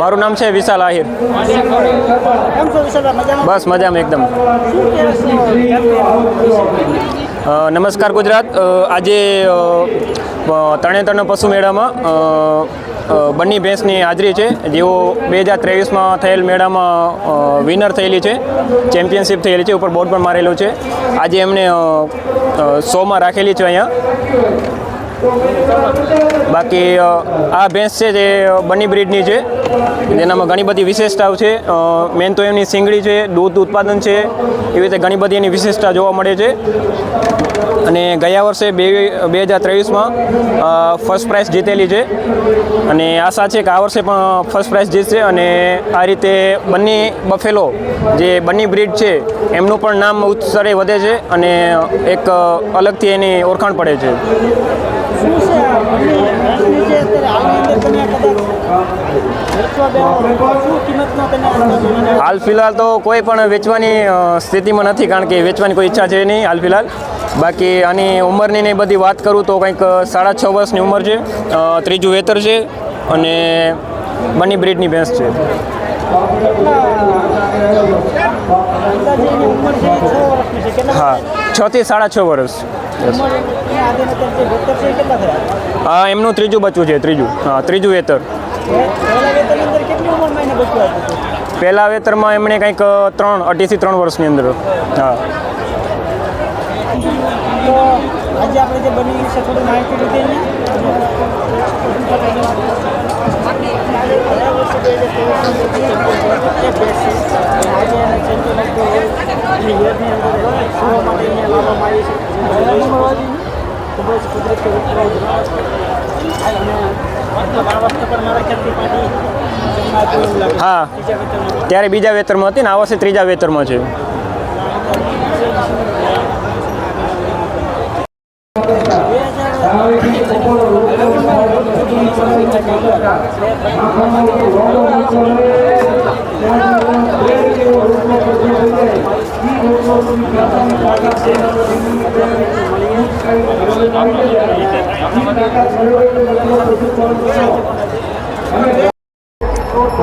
મારું નામ છે વિશાલ આહિર. બસ મજામાં એકદમ. નમસ્કાર ગુજરાત. આજે તરણેતરના પશુ મેળામાં બંની ભેંસની હાજરી છે જેઓ બે હજાર ત્રેવીસમાં થયેલ મેળામાં વિનર થયેલી છે ચેમ્પિયનશિપ થયેલી છે ઉપર બોર્ડ પણ મારેલું છે. આજે એમને શોમાં રાખેલી છે અહીંયા. બાકી આ ભેંસ છે જે બની બ્રીડની છે. જેનામાં ઘણી બધી વિશેષતાઓ છે. મેન તો એમની સિંગડી છે, દૂધ ઉત્પાદન છે. એવી રીતે ઘણી બધી એની વિશેષતા જોવા મળે છે. અને ગયા વર્ષે બે બે હજાર ત્રેવીસમાં ફર્સ્ટ પ્રાઇઝ જીતેલી છે. અને આશા છે કે આ વર્ષે પણ ફર્સ્ટ પ્રાઇઝ જીતશે અને આ રીતે બંને બફેલો જે બંને બ્રીડ છે, એમનું પણ નામ ઉચ્ચ સ્તરે વધે છે અને એક અલગથી એની ઓળખાણ પડે છે. શું છે જે અત્યારે હાલની અંદર તમે કદાચ? હાલ ફિલહાલ તો કોઈ પણ વેચવાની સ્થિતિમાં નથી કારણ કે વેચવાની કોઈ ઈચ્છા છે નહીં હાલ ફિલહાલ. બાકી આની ઉંમરની ને બધી વાત કરું તો કંઈક સાડા છ વર્ષની ઉંમર છે. ત્રીજું વેતર છે અને બની બ્રીડની ભેંસ છે. હા છ થી સાડા છ વર્ષ. છે હા, એમનું ત્રીજું બચ્ચું છે, ત્રીજું. હા, ત્રીજું વેતર. પહેલા વેતરમાં એમણે કંઈક ત્રણ, અઢીથી ત્રણ વર્ષની અંદર. હા. આજે આપણે જે બની થોડી માહિતી લીધી હા. ત્યારે બીજા વેતરમાં હતી ને આ વર્ષે ત્રીજા વેતરમાં છે.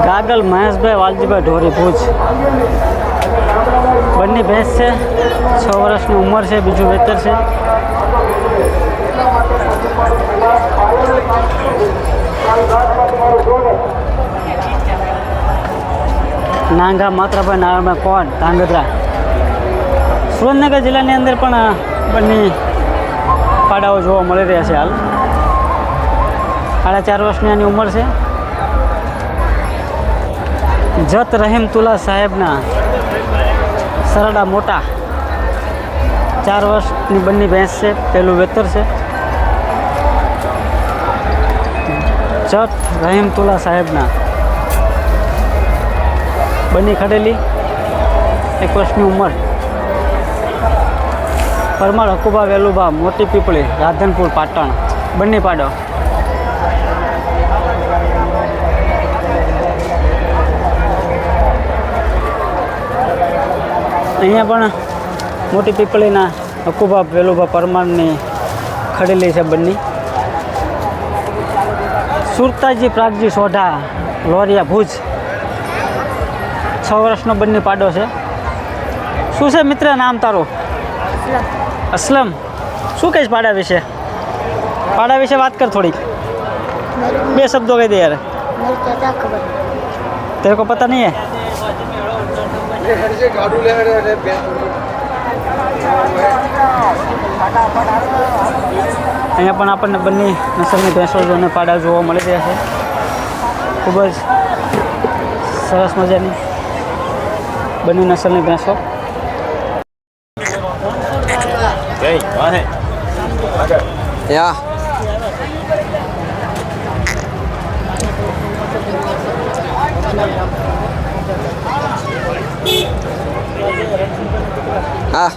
ગાગલ મહેશભાઈ વાલજીભાઈ ઢોરી ભુજ બંને ભેંસ છે છ વર્ષની ઉંમર છે બીજું વેતર છે નાંગા માત્રાભાઈ નારાયણભાઈ કોણ ધાંગધ્રા સુરેન્દ્રનગર જિલ્લાની અંદર પણ બંને પાડાઓ જોવા મળી રહ્યા છે હાલ. સાડા ચાર વર્ષની આની ઉંમર છે. જત રહીમતુલ્લા સાહેબના સરડા મોટા. ચાર વર્ષની બંને ભેંસ છે, પહેલું વેતર છે. જત રહીમતુલ્લા સાહેબના બની ખડેલી, એક વર્ષની ઉંમર. પરમાર હકુબા વેલુબા મોટી પીપળી, રાધનપુર, પાટણ. બંને પાડો. અહીંયા પણ મોટી પીપળીના હકુબા વેલુબા પરમારની ખડેલી છે બંને. સુરતાજી, પ્રાગજી, સોઢા, લોરિયા, ભુજ. છ વર્ષનો બંને પાડો છે. શું છે મિત્ર, નામ તારું? અસલમ, શું કહીશ પાડા વિશે? પાડા વિશે વાત કર થોડીક. બે શબ્દો કહી દે યાર. તેરે કો પતા નહીં અહીંયા પણ આપણને બંને નસલની ભેંસો અને પાડા જોવા મળી રહ્યા છે. ખૂબ જ સરસ મજાની બંને નસલની ભેંસો. Ja. Ah.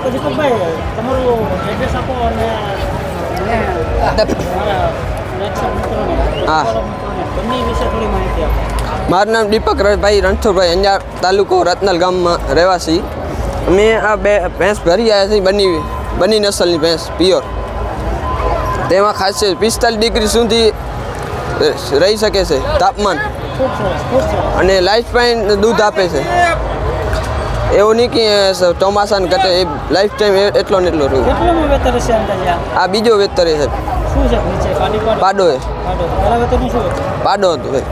તો દીપકભાઈ તમારું એડ્રેસ આપો અને મારા વોટ્સઅપ મિત્રોને હા. મારું નામ દીપક ભાઈ રણછોડભાઈ. અંજાર તાલુકો રત્નલ ગામમાં રહેવાસી. અમે આ બે ભેંસ ભરી આવ્યા છીએ બની બની નસલની ભેંસ પિયોર તેમાં ખાસ છે પિસ્તાલીસ ડિગ્રી સુધી રહી શકે છે તાપમાન. અને લાઈફ ટાઈમ દૂધ આપે છે. એવું નહીં કે ચોમાસાને ઘટે એ લાઈફ ટાઈમ એટલો ને એટલો રહ્યું આ બીજો વેતર છે. શું છે નીચે પાડી પાડો. પાડો એ. પાડો. વેતરનું શું હતું? પાડો હતો ભાઈ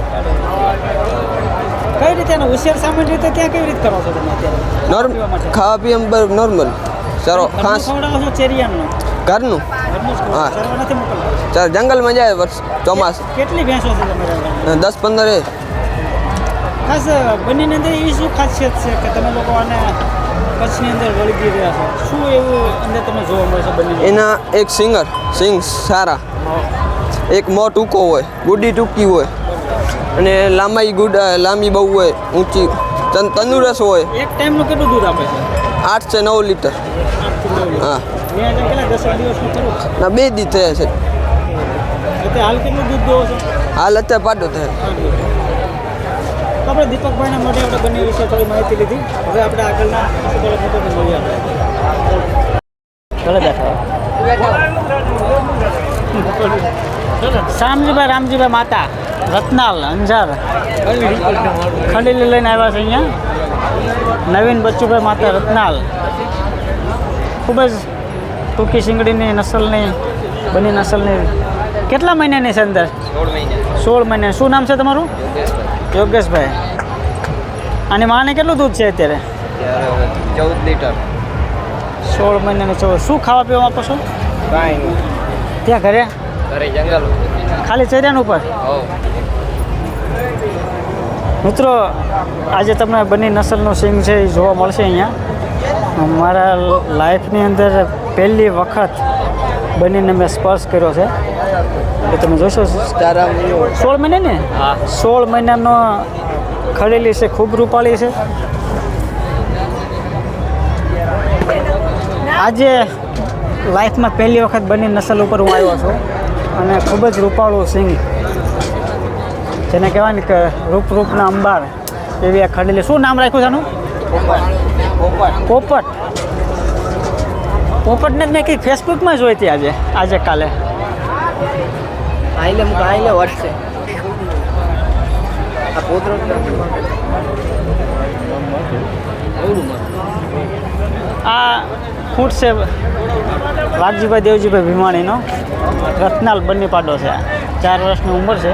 કઈ રીતે એનો હોશિયાર સામાન્ય રીતે ત્યાં કેવી રીતે કરો છો તમે અત્યારે? નોર્મ ખાવા પીવા નોર્મલ. ચાલો ઘરનું? ખાસ. હા. ચાલ જંગલમાં જાય વર્ષ ચોમાસ. કેટલી ભેંસો છે તમારા દસ પંદર એ. ખાસ બંનેની અંદર એ શું ખાસિયત છે કે તમે લોકો આને કચ્છની અંદર વળગી રહ્યા છો. શું એવું અંદર તમને જોવા મળે છે બંને એના એક સિંગર સિંગ સારા. એક મો ટૂંકો હોય ગુડી ટૂંકી હોય અને લાંબાઈ ગુડ લાંબી બહુ હોય ઊંચી તન- તંદુરસ્ત હોય. એક ટાઈમનું કેટલું દૂધ આપે છે? આઠ છે નવ લીટર. હા. ના બે દી થયા છે. હાલ કેટલું દૂધ દો છો? હાલ અત્યારે પાડો થયા. તો આપણે દીપકભાઈના મોઢે આપણે બંને વિશે થોડી માહિતી લીધી. હવે આપણે આગળના થોડા ફોટોને મળીએ આપણે. ભલે બેઠા શામજીભાઈ રામજીભાઈ માતા રત્નાલ અંજાર. ખંડેલી લઈને આવ્યા છે અહીંયા. નવીન બચ્ચુભાઈ માતા રત્નાલ. ખૂબ જ ટૂંકી શીંગડીની નસલની બની નસલની. કેટલા મહિનાની છે અંદર? સોળ મહિના. શું નામ છે તમારું? યોગેશભાઈ અને માને કેટલું દૂધ છે અત્યારે? ચૌદ લીટર. સોળ મહિનાની ચૌદ શું ખાવા પીવા આપો છો? કાંઈ ત્યાં ઘરે? ઘરે જંગલ ખાલી ચર્યાન ઉપર? મિત્રો આજે તમને બંને નસલનું સિંગ છે એ જોવા મળશે અહીંયા. મારા લાઈફની અંદર પહેલી વખત બંનેને મેં સ્પર્શ કર્યો છે. એ તમે જોશો? સોળ મહિને ને? સોળ મહિનાનો ખડેલી છે ખૂબ રૂપાળી છે. આજે લાઈફમાં પહેલી વખત બની નસલ ઉપર હું આવ્યો છું અને ખૂબ જ રૂપાળું સિંગ જેને કહેવાય ને કે રૂપ રૂપના અંબાર એવી આ ખડેલી શું નામ રાખ્યું છે આનું? પોપટ. પોપટને જ મેં કંઈક ફેસબુકમાં જોઈતી આજે આજે કાલે. આઈલે મુક આઈલે વર્ષે આ પોતરો આ ખૂટ છે વાઘજીભાઈ દેવજીભાઈ ભીમાણીનો. રત્નાલ બંને પાડો છે ચાર વર્ષની ઉંમર છે.